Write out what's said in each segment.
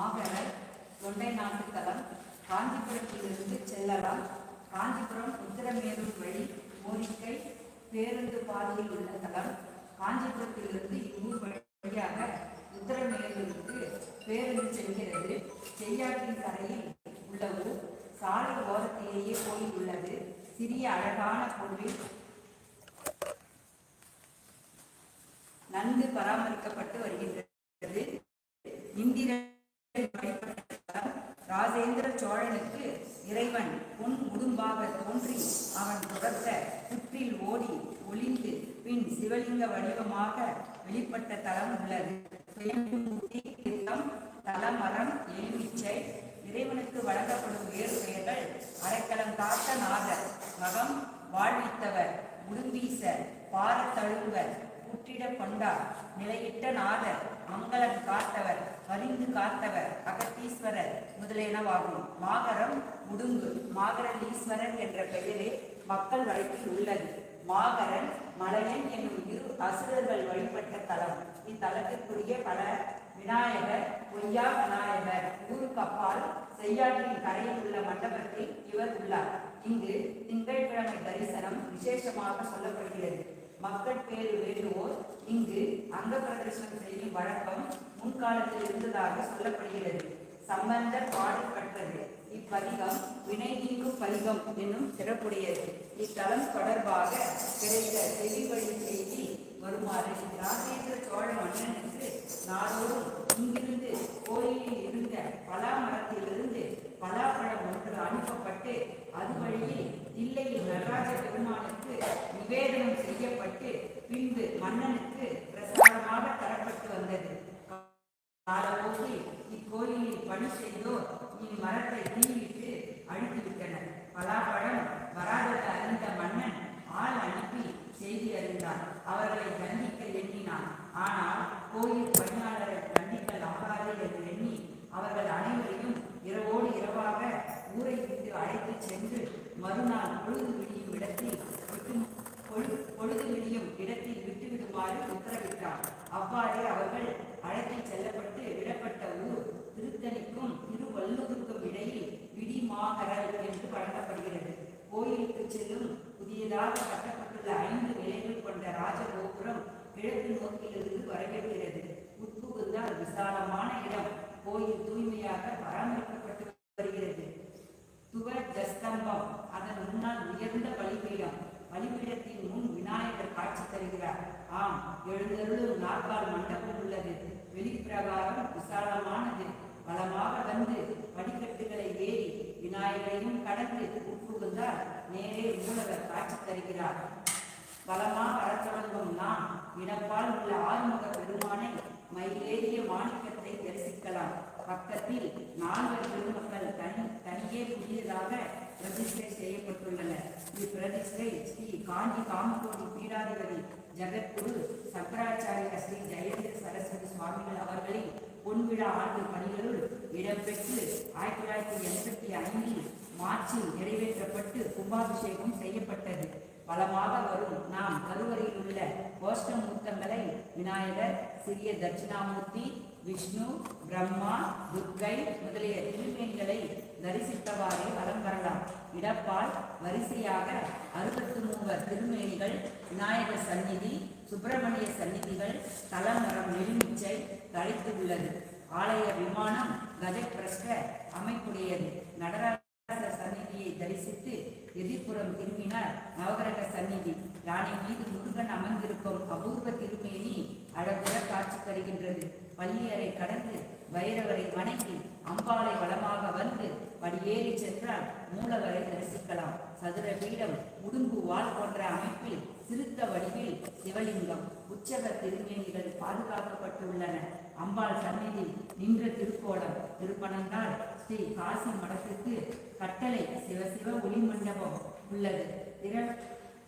மாகர தொண்டை நாட்டு தலம் காஞ்சிபுரத்திலிருந்து செல்லலாம். காஞ்சிபுரம் உத்திரமேரூர் வழி மோரிக்கை பேருந்து பாதையில் உள்ள தலம். காஞ்சிபுரத்திலிருந்து இவ்வூர் வழியாக உத்திரமேரூருக்கு பேருந்து செல்கிறது. செய்யாற்றின் கரையில் உள்ள ஊர் சாலை ஓரத்திலேயே கோயில் உள்ளது. சிறிய அழகான கோவில். நன்கு பராமரிக்கப்பட்டு வருகின்றது. அவன் தொடர்ந்த புற்றில் ஓடி ஒளிந்து பின் சிவலிங்க வடிவமாக வெளிப்பட்ட தலம் உள்ளது. தலமரம் எலுமிச்சை இறைவனுக்கு வழங்கப்படும் வேறு பெயர்கள். அரைக்கலம் காத்த நாதர் மகம் வாழ்வித்தவர் உடும்பீசர் பாரத்தழுவர் புற்றிட கொண்டார் நிலையிட்ட நாதர் மங்களம் காத்தவர் பரிந்து காத்தவர் அகத்தீஸ்வரர் முதலியனவாகும். மாகரம் உடுங்கு மாகரலீஸ்வரர் என்ற பெயரே மக்கள் வழக்கில் உள்ளது. மாகரன் மலையன் என்னும் இரு அசுரர்கள் வழிபட்ட தலம். இத்தலத்திற்குரிய பல விநாயகர் பொய்யா விநாயகர் ஊருக்கு அப்பால் செய்யாற்றின் கரையில் உள்ள மண்டபத்தில் இவர் உள்ளார். இங்கு திங்கட்கிழமை தரிசனம் விசேஷமாக சொல்லப்படுகிறது. மக்கள் பேறு வேண்டுவோர் இங்கு அங்க பிரதர்சனம் செய்யும் வழக்கம் முன்காலத்தில் இருந்ததாக சொல்லப்படுகிறது. சம்பந்தர் பாடப்பட்டது இப்பதிகம் வினை நீங்கும் பதிகம் என்னும் சிறப்புடையது. இத்தலம் தொடர்பாக கிடைத்த செவிவழி செய்தி வருமாறு ராஜேந்திர சோழ மன்னனுக்கு நாளோறும் இங்கிருந்து கோயிலில் இருந்த பலா மரத்திலிருந்து பலாப்பழம் ஒன்று அனுப்பப்பட்டு அது வழியில் தில்லையில் நடராஜ பெருமானுக்கு நிவேதனம் செய்யப்பட்டு காலப்போக்கில் இக்கோயிலில் பணி செய்தோர் இம்மரத்தை தீவிட்டு அழித்துவிட்டனர் பலாப்பழம் வராதது அறிந்த மன்னன் ஆள் அனுப்பி செய்தி அறிந்தார் அவர்களை தண்டிக்க எண்ணினான். ஆனால் பெற்றார் அவ்வாறே அவர்கள் அழைத்து செல்லப்பட்டு விடப்பட்ட ஊர் திருத்தணிக்கும் திருவள்ளூருக்கும் இடையில் விடிமாகரல் என்று வழங்கப்படுகிறது. கோயிலுக்கு செல்லும் புதியதாக கட்டப்பட்டுள்ள ஐந்து நிலைகள் கொண்ட ராஜகோபுரம் கிழக்கு நோக்கிலிருந்து வரவேற்கிறது. உட்புகுந்தால் விசாலமான இடம். கோயில் தூய்மையாக பராமரிக்கப்பட்டு வருகிறது துவர் ஜஸ்தம்பம் அதன் முன்னால் உயர்ந்த பலிபீடம். பலிபீடத்தின் முன் என்றார் ஆம் எழுந்தருளும் நாற்கால் மண்டபம் உள்ளது. வெளிப்பிரகாரம் விசாலமானது. பலமாக வந்து படிக்கட்டுகளை ஏறி விநாயகரையும் கடந்து உட்புகுந்தால் நேரே மூலவர் காட்சி தருகிறார். பலமாக அறத்தொடங்கும் நாம். இடப்பால் உள்ள ஆறுமுக பெருமானை மயிலேறிய மாணிக்கத்தை தரிசிக்கலாம். பக்கத்தில் நால்வர் பெருமக்கள் தனி தனியே புதியதாக பிரதிஷ்டை செய்யப்பட்டுள்ளனர். இப்பிரதிஷ்டை ஸ்ரீ காஞ்சி காமகோடி பீடாதிபதி ஜெகத்குரு சங்கராச்சாரிய ஸ்ரீ ஜெயந்திர சரஸ்வதி சுவாமிகள் அவர்களின் பொன்விழா ஆண்டு பணிகளுள் இடம்பெற்று ஆயிரத்தி தொள்ளாயிரத்தி எண்பத்தி ஐந்தில் மார்ச்சில் நிறைவேற்றப்பட்டு கும்பாபிஷேகம் செய்யப்பட்டது. பலமாக வரும் நாம் கருவறையில் உள்ள கோஷ்டமூர்த்தங்களை விநாயகர் சிறிய தட்சிணாமூர்த்தி விஷ்ணு பிரம்மா துர்கை முதலிய திருமேன்களை தரிசித்தவாறே வலம் வரலாம். இடப்பால் வரிசையாக அறுபத்து மூவர் திருமேனிகள் விநாயகர் சந்நிதி சுப்பிரமணிய சந்நிதிகள் தலமரம் எலுமிச்சை தழைத்து உள்ளது ஆலய விமானம் கஜப்பிரஷ்ட அமைப்புடையது. நடராஜ சந்நிதியை தரிசித்து எதிர்ப்புறம் திரும்பினார் நவகிரக சந்நிதி. ராணி மீது முருகன் அமர்ந்திருக்கும் அபூர்வ திருமேனி அழகுற காட்சி தருகின்றது. பள்ளியரை கடந்து வைரவரை வணங்கி அம்பாளை வளமாக வந்து படியேறி சென்றால் மூலவரை தரிசிக்கலாம். சதுர பீடம் உடும்பு வாள் போன்ற அமைப்பில் சிறுத்த வடிவில் சிவலிங்கம் உச்சக திருமேனிகள் பாதுகாக்கப்பட்டுள்ளன. அம்பாள் சந்நிதி நின்ற திருக்கோலம். திருப்பனந்தாள் ஸ்ரீ காசி மடத்திற்கு கட்டளை சிவசிவ ஒளி மண்டபம் உள்ளது. திற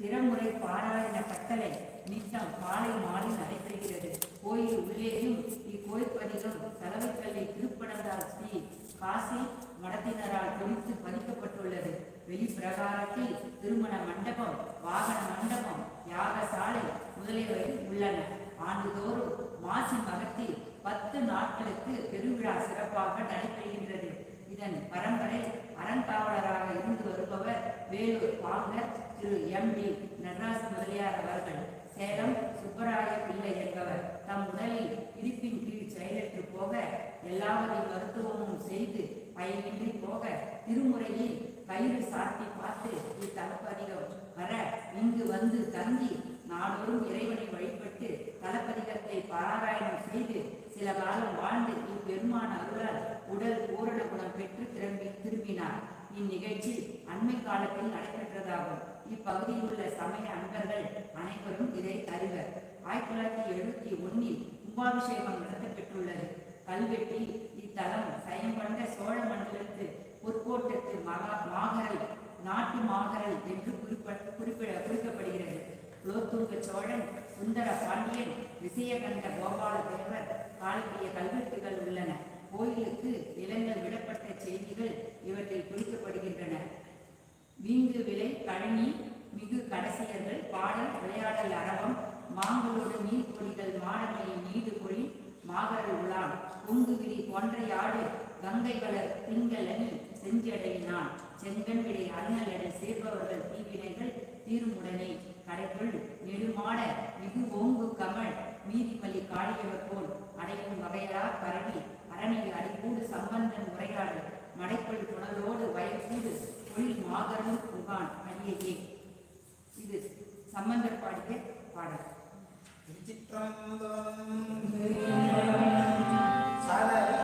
திறமுறை பாராயண கட்டளை நித்தம் காலை மாலை நடைபெறுகிறது. கோயில் உள்ளேயும் இக்கோய்ப்பதிலும் சலவைக்கல்லை திரு ஸ்ரீ காசி மடத்தினரால் குறித்து பதிக்கப்பட்டுள்ளது பிரகாரத்தில் திருமண மண்டபம் வாகன மண்டபம் யாகசாலை முதலியவை உள்ளன. ஆண்டுதோறும் மாசி மகத்தில் பத்து நாட்களுக்கு பெருவிழா சிறப்பாக நடைபெறுகின்றது. இதன் பரம்பரை அறங்காவலராக இருந்து வருபவர் Vellore banker Thiru M. D. Nataraja Mudaliar அவர்கள். சேலம் சுப்பராய பிள்ளை என்பவர். தம் உடலில் இடுப்பின் கீழ் செயலற்று போக எல்லாவதை மருத்துவமும் செய்து பயனின்றி போக திருமுறையில் கயிறு சாத்தி பார்த்து இத்தலப்பதிகம் வர இங்கு வந்து தங்கி நாடோறும் இறைவனை வழிபட்டு தலப்பதிகத்தை பாராயணம் செய்து சில காலம் வாழ்ந்து இப்பெருமான அருளால் உடல் பூரண குணம் பெற்று திரும்பி திரும்பினார். இந்நிகழ்ச்சி அண்மை காலத்தில் நடைபெற்றதாகும். இப்பகுதியில் உள்ள சமய அன்பர்கள் அனைவரும் இதை அறிவர். ஆயிரத்தி தொள்ளாயிரத்தி எழுபத்தி ஒன்னில் கும்பாபிஷேகம் நடத்தப்பெற்றுள்ளது. கல்வெட்டி இத்தலம் சயம் கொண்ட சோழ மண்டலத்து பொற்கோட்டத்து மகா மாகரல் நாட்டு மாகரல் என்று குறிப்பிட குறிப்பிட குறிக்கப்படுகிறது. குலோத்துங்க சோழன் சுந்தர பாண்டியன் விசயகண்ட கோபால தேவர் காலத்திய கல்வெட்டுகள் உள்ளன. கோயிலுக்கு நிலங்கள் விடப்பட்ட செய்திகள் இவற்றில் குறிக்கப்படுகின்றன. வீங்கு விலை கழனி மிகு கடைசியர்கள் பாடல் விளையாடல் அரவம் மாங்களோடு நீர்க்கொடிகள் மாடமையை நீடு கொழி மாகரல் உலான் பொங்குவிரி கொன்றையாடு கங்கை வளர் திங்களனி செஞ்சடையினான் செங்கன்களை அருணல் என சேர்பவர்கள் தீவினைகள் தீருமுடனே கடைக்குள் நெடுமாட மிகு ஓங்கு கமல் மீதிமலி காளியவர் போல் அடையும் வகையரா பரவி அரணில் அடிக்கூடு சம்பந்தன் உரையாடு மடைக்குள் புனலோடு வயக்கூடு தொழில் மாகரலும் புகான் அடியே இது சம்பந்தர் பாடிய பாடல்.